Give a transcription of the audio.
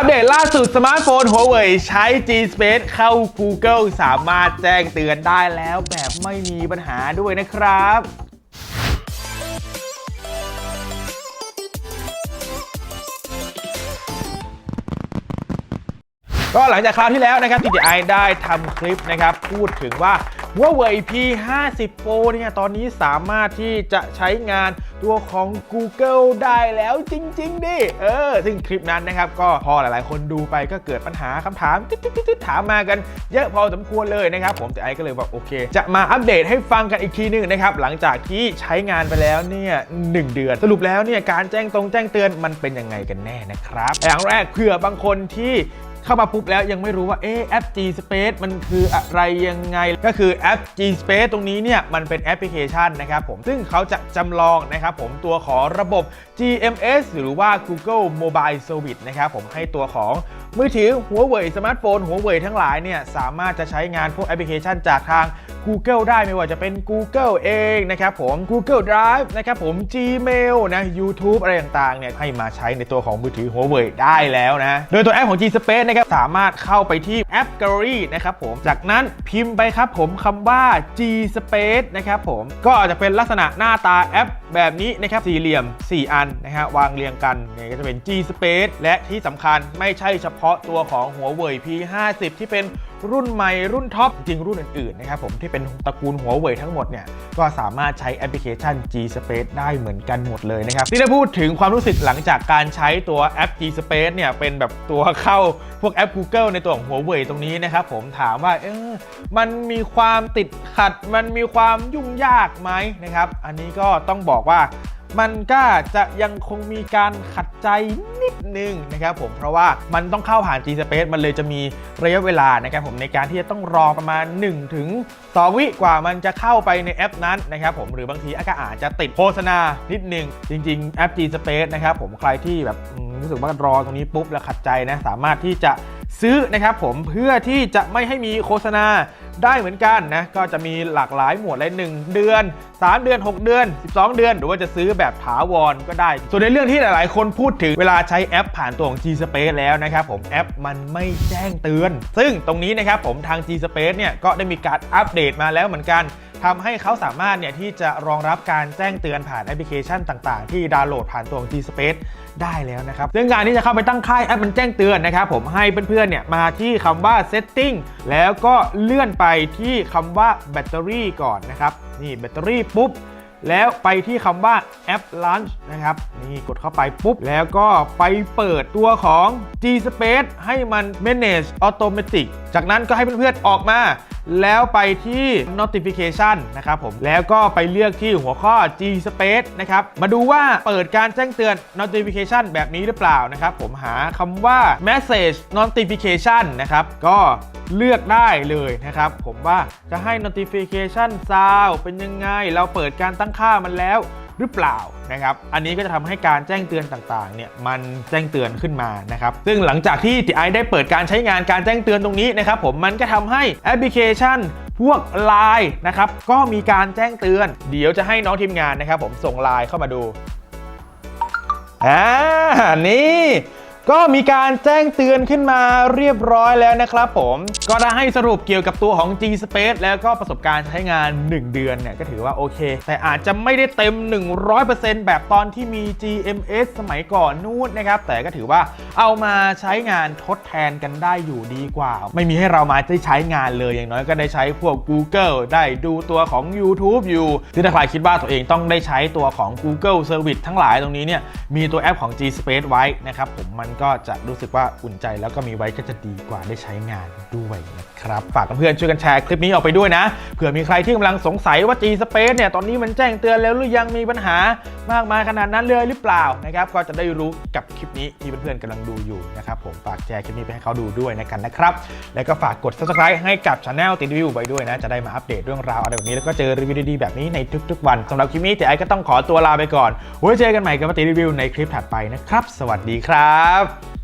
อัปเดตล่าสุดสมาร์ทโฟน Huawei ใช้ G Space เข้า Google สามารถแจ้งเตือนได้แล้วแบบไม่มีปัญหาด้วยนะครับก็หลังจากคราวที่แล้วนะครับ DJI ได้ทำคลิปนะครับ พูดถึงว่า Huawei P50 Pro เนี่ยตอนนี้สามารถที่จะใช้งาน ตัวของ Google ได้แล้วจริง ๆ ดิ เออ ซึ่งคลิปนั้นนะครับ ก็พอหลายๆ คนดูไปก็เกิดปัญหาคำถามติ๊ดๆถามมากันเยอะพอสมควรเลยนะครับ ผมแต่ไอก็เลยบอกโอเค จะมาอัปเดตให้ฟังกันอีกทีหนึงนะครับ หลังจากที่ใช้งานไปแล้วเนี่ยหนึ่งเดือน สรุปแล้วเนี่ยการแจ้งตรงแจ้งเตือนมันเป็นยังไงกันแน่นะครับอย่างแรกเผื่อบางคนที่ เข้ามาปุ๊บแล้วยังไม่รู้ว่าเอ๊ะแอป G Space มันคืออะไรยังไง ก็คือแอป G Space ตรงนี้เนี่ยมันเป็นแอปพลิเคชันนะครับผมซึ่งเขาจะจำลองนะครับผมตัวของระบบ GMS หรือว่า Google Mobile Service นะครับผมให้ตัวของมือถือหัวเว่ยสมาร์ทโฟนหัวเว่ยทั้งหลายเนี่ยสามารถจะใช้งานพวกแอปพลิเคชันจากทาง Google ได้ไม่ว่าจะเป็น Google เองนะครับผม Google Drive นะครับผม Gmail นะ YouTube อะไรต่างๆเนี่ยให้มาใช้ในตัวของมือถือหัวเว่ยได้แล้วนะโดยตัวแอปของ G Space นะครับสามารถเข้าไปที่แอป Gallery นะครับผมจากนั้นพิมพ์ไปครับผมคำว่า G Space นะครับผมก็จะเป็นลักษณะหน้าตาแอปแบบนี้นะครับสี่เหลี่ยม 4 อันนะฮะวางเรียงกันเนี่ยก็จะเป็น G Space และที่สำคัญไม่ใช่เฉพาะตัวของหัวเว่ย P50 ที่เป็นรุ่นใหม่รุ่นท็อปจริงรุ่นอื่นๆนะครับผมที่เป็นตระกูลหัวเว่ยทั้งหมดเนี่ยก็สามารถใช้แอปพลิเคชัน G Space ได้เหมือนกันหมดเลยนะครับที่ได้พูดถึงความรู้สึกหลังจากการใช้ตัวแอป G Space เนี่ยเป็นแบบตัวเข้าพวกแอป Google ในตัวของหัวเว่ยตรงนี้นะครับผมถามว่าเออมันมีความติดขัด มันมีความยุ่งยากไหมนะครับ อันนี้ก็ต้องบอกว่า มันก็จะยังคงมีการขัดใจนิดนึงนะครับผมเพราะว่ามันต้องเข้าผ่าน G Space มันเลยจะมีระยะเวลานะครับผมในการที่จะต้องรอประมาณ 1 ถึง2วิกว่ามันจะเข้าไปในแอปนั้นนะครับผมหรือบางทีก็อาจจะติดโฆษณานิดนึง จริง ๆ แอป G Space นะครับผมใครที่แบบรู้สึกว่ารอตรงนี้ปุ๊บแล้วขัดใจนะสามารถที่จะซื้อนะครับผมเพื่อที่จะไม่ให้มีโฆษณา ได้เหมือนกันนะก็จะมีหลากหลายหมวดเลย1เดือน 3 เดือน 6 เดือน 12 เดือน หรือว่าจะซื้อแบบถาวรก็ได้ ส่วนในเรื่องที่หลาย ๆ คนพูดถึงเวลาใช้แอปผ่านตัวของ G Space แล้วนะครับผมแอปมันไม่แจ้งเตือน ซึ่งตรงนี้นะครับผมทาง G Space เนี่ยก็ได้มีการอัปเดตมาแล้วเหมือนกันทำให้เขาสามารถเนี่ยที่จะรองรับการแจ้งเตือนผ่านแอปพลิเคชันต่าง ๆ ที่ดาวน์โหลดผ่านตัวของ G Space ได้แล้วนะครับซึ่งการที่จะเข้าไปตั้งค่ายแอปมันแจ้งเตือนนะครับผมให้เพื่อนๆเนี่ยมาที่คำว่า setting แล้วก็เลื่อนไปที่คำว่าแบตเตอรี่ก่อนนะครับนี่แบตเตอรี่ปุ๊บแล้วไปที่คำว่าแอป Launch นะครับ นี่กดเข้าไปปุ๊บ แล้วก็ไปเปิดตัวของ G Space ให้มัน manage automatic จากนั้นก็ให้เพื่อนๆออกมา แล้วไปที่ notification นะครับผม แล้วก็ไปเลือกที่หัวข้อ G Space นะครับ มาดูว่าเปิดการแจ้งเตือน notification แบบนี้หรือเปล่านะครับ ผมหาคำว่า message notification นะครับ ก็เลือกได้เลยนะครับ ผมว่าจะให้ notification sound เป็นยังไง เราเปิดการตั้งค่ามันแล้ว หรือเปล่านะครับ อันนี้ก็จะทำให้การแจ้งเตือนต่างๆ เนี่ยมันแจ้งเตือนขึ้นมานะครับ ซึ่งหลังจากที่ TI ได้เปิดการใช้งานการแจ้งเตือนตรงนี้นะครับผมมันก็ทำให้แอปพลิเคชันพวกไลน์นะครับก็มีการแจ้งเตือน เดี๋ยวจะให้น้องทีมงานนะครับผมส่งไลน์เข้ามาดูอ่านี่ ก็มีการแจ้งเตือนขึ้นมาเรียบร้อยแล้วนะครับผม ก็ได้ให้สรุปเกี่ยวกับตัวของ G Space แล้วก็ประสบการณ์ใช้งาน 1 เดือนเนี่ยก็ถือว่าโอเค แต่อาจจะไม่ได้เต็ม 100%แบบตอนที่มี GMS สมัยก่อนนู่นนะครับ แต่ก็ถือว่าเอามาใช้งานทดแทนกันได้อยู่ดีกว่า ไม่มีให้เรามาได้ใช้งานเลยอย่างน้อยก็ได้ใช้พวก Google ได้ดูตัวของ YouTube อยู่ซึ่งถ้าใครคิดว่าตัวเองต้องได้ใช้ตัวของ Google Service ทั้งหลายตรงนี้เนี่ยมีตัวแอปของ G Space ไว้นะครับผมมันก็จะรู้สึกว่าอุ่นใจแล้วก็มีไว้ก็จะดีกว่าได้ใช้งานด้วยนะครับ ฝากเพื่อนๆช่วยกันแชร์คลิปนี้ออกไปด้วยนะ เผื่อมีใครที่กำลังสงสัยว่า G Space เนี่ยตอนนี้มันแจ้งเตือนแล้วหรือยังมีปัญหามากมายขนาดนั้นเลยหรือเปล่านะครับก็จะได้รู้กับคลิปนี้ที่เพื่อนๆกำลังดูอยู่นะครับผมฝากแชร์คลิปนี้ไปให้เขาดูด้วยนะกันนะครับ แล้วก็ฝากกด subscribe ให้กับช anel ติดวิวไว้ด้วยนะจะได้มาอัปเดตเรื่องราวอะไรแบบนี้แล้วก็เจอรีวิวดีๆแบบนี้ในทุก ๆ วันสำหรับคลิปนี้เจ๊ไอก็ต้องขอตัวลาไปก่อนไว้เจอกันใหม่กับมติดรีวิวในคลิปถัดไปนะครับ สวัสดีครับ